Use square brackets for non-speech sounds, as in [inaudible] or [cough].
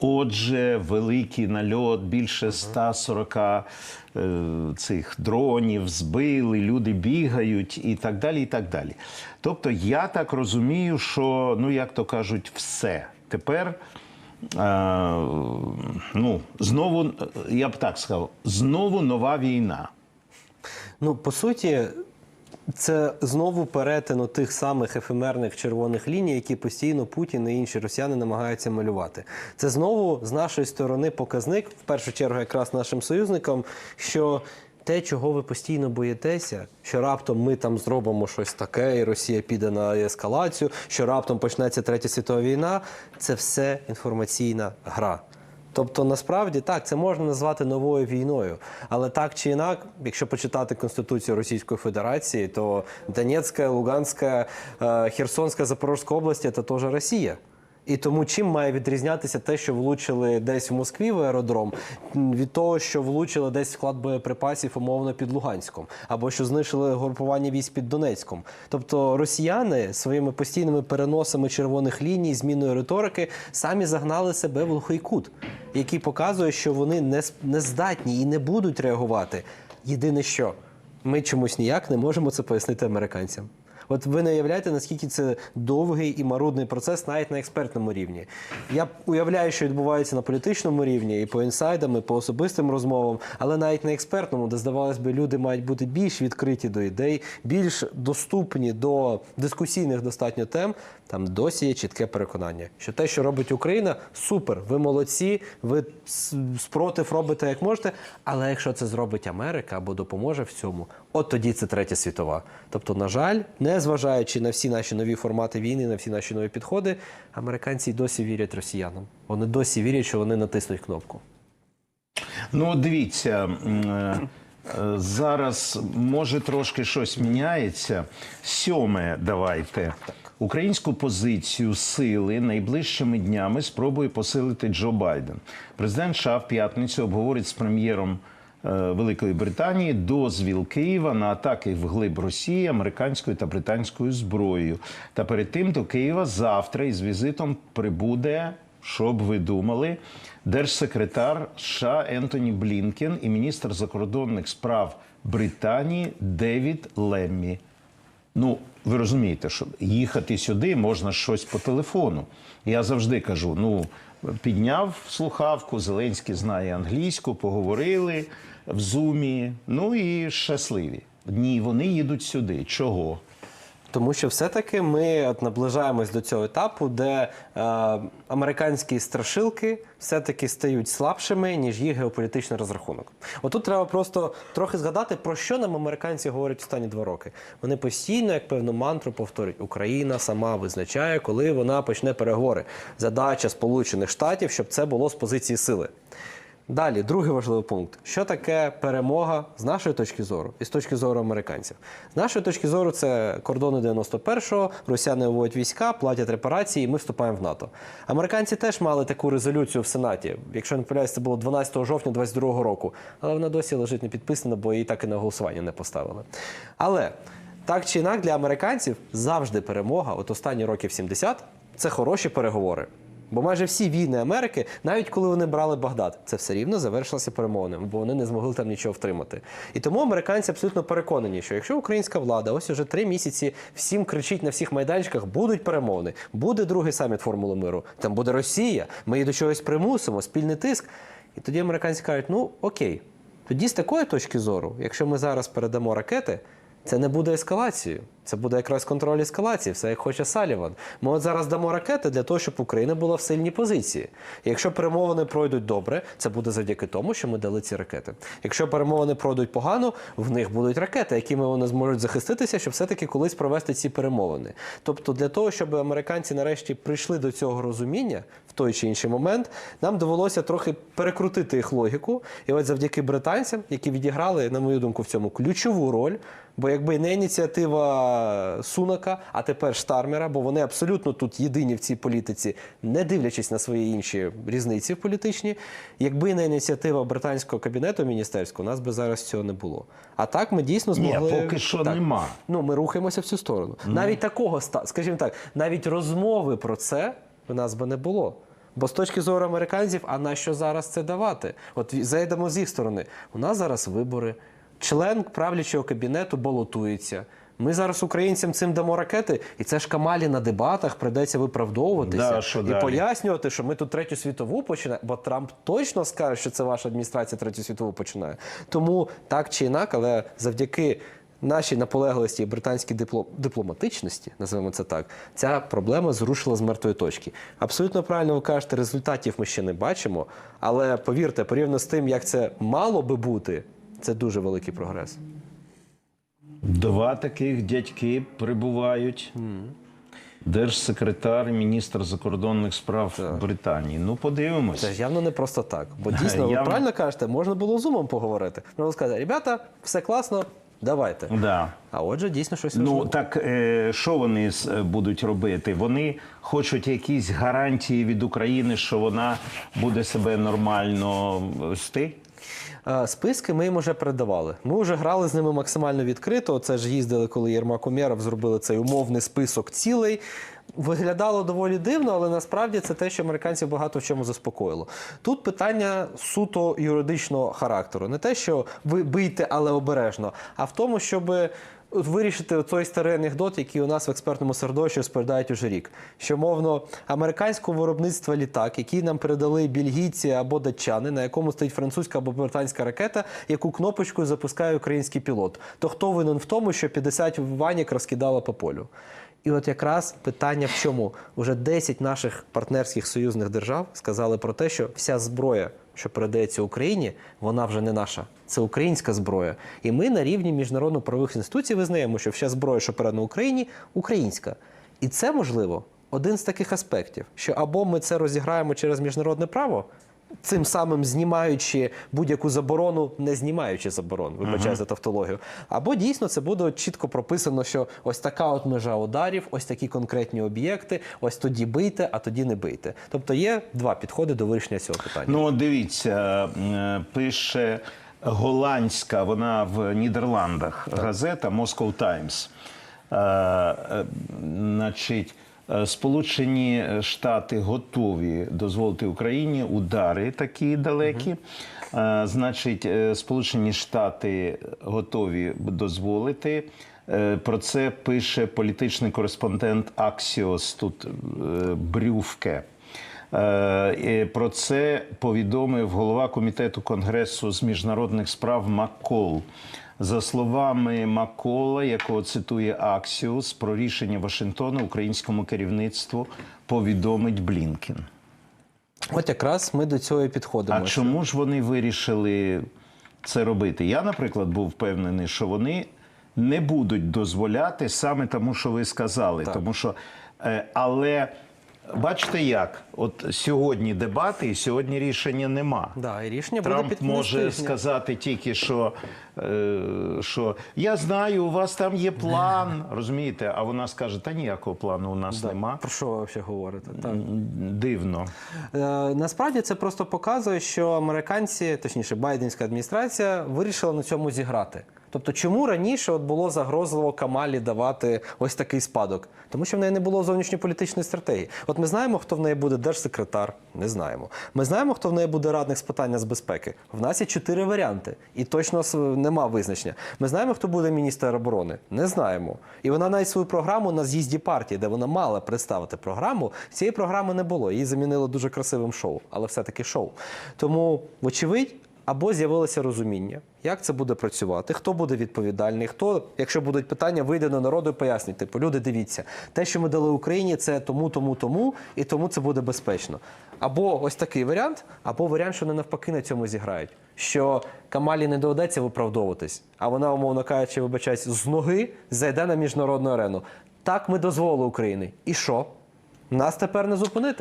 Отже, великий нальот, більше 140 е, цих дронів збили, люди бігають і так далі. і так далі. Тобто, я так розумію, що, ну як то кажуть, все. Тепер, е, ну, знову, е, я б так сказав, знову нова війна. Ну, по суті, це знову перетин тих самих ефемерних червоних ліній, які постійно Путін і інші росіяни намагаються малювати. Це знову з нашої сторони показник, в першу чергу, якраз нашим союзникам, що. Те, чого ви постійно боїтеся, що раптом ми там зробимо щось таке, і Росія піде на ескалацію, що раптом почнеться третя світова війна, це все інформаційна гра. Тобто, насправді так, це можна назвати новою війною. Але так чи інак, якщо почитати Конституцію Російської Федерації, то Донецька, Луганська, е, Херсонська, Запорізька області це теж Росія. І тому чим має відрізнятися те, що влучили десь в Москві в аеродром, від того, що влучили десь склад боєприпасів, умовно під Луганськом, або що знищили групування військ під Донецьком. Тобто росіяни своїми постійними переносами червоних ліній, зміною риторики, самі загнали себе в глухий кут, який показує, що вони не, не здатні і не будуть реагувати. Єдине що ми чомусь ніяк не можемо це пояснити американцям. От ви не уявляєте, наскільки це довгий і марудний процес навіть на експертному рівні. Я уявляю, що відбувається на політичному рівні, і по інсайдам, і по особистим розмовам, але навіть на експертному, де здавалось би, люди мають бути більш відкриті до ідей, більш доступні до дискусійних достатньо тем. Там досі є чітке переконання, що те, що робить Україна, супер. Ви молодці, ви спротив робите як можете. Але якщо це зробить Америка або допоможе в цьому, от тоді це третя світова. Тобто, на жаль, не зважаючи на всі наші нові формати війни, на всі наші нові підходи, американці досі вірять росіянам. Вони досі вірять, що вони натиснуть кнопку. Ну, дивіться, е, зараз може трошки щось міняється. Сьоме, давайте. Українську позицію сили найближчими днями спробує посилити Джо Байден. Президент США в п'ятницю обговорить з прем'єром Великої Британії дозвіл Києва на атаки вглиб Росії американською та британською зброєю. Та перед тим до Києва завтра із візитом прибуде, що б ви думали, держсекретар США Ентоні Блінкен і міністр закордонних справ Британії Девід Леммі. Ну, ви розумієте, що їхати сюди можна щось по телефону. Я завжди кажу: ну, підняв слухавку, Зеленський знає англійську, поговорили в зумі. Ну і щасливі. Ні, вони їдуть сюди. Чого? Тому що все-таки ми от наближаємось до цього етапу, де е, американські страшилки все-таки стають слабшими, ніж їх геополітичний розрахунок. Отут треба просто трохи згадати, про що нам американці говорять останні два роки. Вони постійно, як певну мантру, повторюють: Україна сама визначає, коли вона почне переговори. Задача Сполучених Штатів, щоб це було з позиції сили. Далі, другий важливий пункт: що таке перемога з нашої точки зору і з точки зору американців. З нашої точки зору, це кордони 91-го, росіяни виводять війська, платять репарації, і ми вступаємо в НАТО. Американці теж мали таку резолюцію в Сенаті. Якщо не помиляюсь, це було 12 жовтня 22 року, але вона досі лежить не підписана, бо її так і на голосування не поставили. Але так чи інак для американців завжди перемога, от останні років 70, це хороші переговори. Бо майже всі війни Америки, навіть коли вони брали Багдад, це все рівно завершилося перемовинами, бо вони не змогли там нічого втримати. І тому американці абсолютно переконані, що якщо українська влада ось уже три місяці всім кричить на всіх майданчиках, будуть перемовини, буде другий саміт формули миру, там буде Росія, ми її до чогось примусимо, спільний тиск. І тоді американці кажуть: ну окей, тоді з такої точки зору, якщо ми зараз передамо ракети. Це не буде ескалацією. Це буде якраз контроль ескалації, все як хоче Саліван. Ми от зараз дамо ракети для того, щоб Україна була в сильній позиції. Якщо перемовини пройдуть добре, це буде завдяки тому, що ми дали ці ракети. Якщо перемовини пройдуть погано, в них будуть ракети, якими вони зможуть захиститися, щоб все-таки колись провести ці перемовини. Тобто, для того, щоб американці нарешті прийшли до цього розуміння в той чи інший момент, нам довелося трохи перекрутити їх логіку. І от завдяки британцям, які відіграли, на мою думку, в цьому ключову роль. Бо якби не ініціатива Сунака, а тепер Штармера, бо вони абсолютно тут єдині в цій політиці, не дивлячись на свої інші різниці політичні, якби не ініціатива британського кабінету міністерського, у нас би зараз цього не було. А так ми дійсно Ні, змогли. поки що так. нема. Ну, ми рухаємося в цю сторону. Навіть такого скажімо так, навіть розмови про це в нас би не було. Бо з точки зору американців, а на що зараз це давати? От зайдемо з їх сторони. У нас зараз вибори. Член правлячого кабінету балотується. Ми зараз українцям цим дамо ракети, і це ж Камалі на дебатах придеться виправдовуватися Да, що і далі? пояснювати, що ми тут третю світову починаємо, бо Трамп точно скаже, що це ваша адміністрація третю світову починає. Тому так чи інак, але завдяки нашій наполегливості і британській дипло- дипломатичності, називаємо це так, ця проблема зрушила з мертвої точки. Абсолютно правильно ви кажете, результатів ми ще не бачимо, але повірте, порівняно з тим, як це мало би бути, це дуже великий прогрес. Два таких дядьки прибувають. Держсекретар, міністр закордонних справ Британії. Ну, подивимось. Це ж явно не просто так. Бо [laughs] дійсно, ви Явно. правильно кажете, можна було зумом поговорити. Можна сказати, ребята, все класно, давайте. Да. А отже, дійсно щось Ну важливе. так е, що вони е, будуть робити? Вони хочуть якісь гарантії від України, що вона буде себе нормально вести. Е, Списки ми їм вже передавали. Ми вже грали з ними максимально відкрито. Це ж їздили, коли Єрмак Умєров зробили цей умовний список цілей. Виглядало доволі дивно, але насправді це те, що американців багато в чому заспокоїло. Тут питання суто юридичного характеру. Не те, що ви бийте, але обережно, а в тому, щоб от вирішити той старий анекдот, який у нас в експертному середовищі розповідають уже рік. Що, мовно, американського виробництва літак, який нам передали бельгійці або датчани, на якому стоїть французька або британська ракета, яку кнопочкою запускає український пілот. То хто винен в тому, що 50 ванік розкидала по полю? І от якраз питання в чому? Уже 10 наших партнерських союзних держав сказали про те, що вся зброя, що передається Україні, вона вже не наша. Це українська зброя. І ми на рівні міжнародно-правових інституцій визнаємо, що вся зброя, що передана Україні, українська. І це можливо один з таких аспектів, що або ми це розіграємо через міжнародне право. Цим самим знімаючи будь-яку заборону, не знімаючи заборону, вибачаю за тавтологію. Або дійсно це буде чітко прописано, що ось така от межа ударів, ось такі конкретні об'єкти, ось тоді бийте, а тоді не бийте. Тобто є два підходи до вирішення цього питання. Ну, дивіться, е, пише голландська, вона в Нідерландах, газета Moscow Times. Е, е, Значить, Сполучені Штати готові дозволити Україні удари такі далекі. Е, Значить, е, Сполучені Штати готові дозволити. Е, Про це пише політичний кореспондент Axios, тут е, Брювке. Е, Про це повідомив голова комітету конгресу з міжнародних справ Маккол. За словами Маккола, якого цитує Аксіус, про рішення Вашингтона українському керівництву повідомить Блінкен. От якраз ми до цього і підходимо. А чому ж вони вирішили це робити? Я, наприклад, був впевнений, що вони не будуть дозволяти саме тому, що ви сказали. Тому що, е, але бачите як? От сьогодні дебати, і сьогодні рішення нема. Да, і рішення Трамп кінець може сказати тільки, що, е, що я знаю, у вас там є план, [laughs] розумієте? А вона скаже: та ніякого плану у нас нема. Про що ви взагалі говорите? Так. Дивно. Е, Насправді це просто показує, що американці, точніше, байденська адміністрація, вирішила на цьому зіграти. Тобто, чому раніше от було загрозливо Камалі давати ось такий спадок? Тому що в неї не було зовнішньополітичної стратегії. От ми знаємо, хто в неї буде держсекретар, не знаємо. Ми знаємо, хто в неї буде радник з питання з безпеки. В нас є чотири варіанти, і точно нема визначення. Ми знаємо, хто буде міністр оборони, не знаємо. І вона навіть свою програму на з'їзді партії, де вона мала представити програму, цієї програми не було. Її замінили дуже красивим шоу, але все-таки шоу. Тому, вочевидь, або з'явилося розуміння, як це буде працювати, хто буде відповідальний, хто, якщо будуть питання, вийде на народу і пояснить. Типу, люди, дивіться, те, що ми дали Україні, це тому, тому, тому, і тому це буде безпечно. Або ось такий варіант, або варіант, що вони навпаки на цьому зіграють. Що Камалі не доведеться виправдовуватись, а вона, умовно кажучи, вибачаюсь, з ноги зайде на міжнародну арену. Так ми дозволили Україні. І що? Нас тепер не зупинити.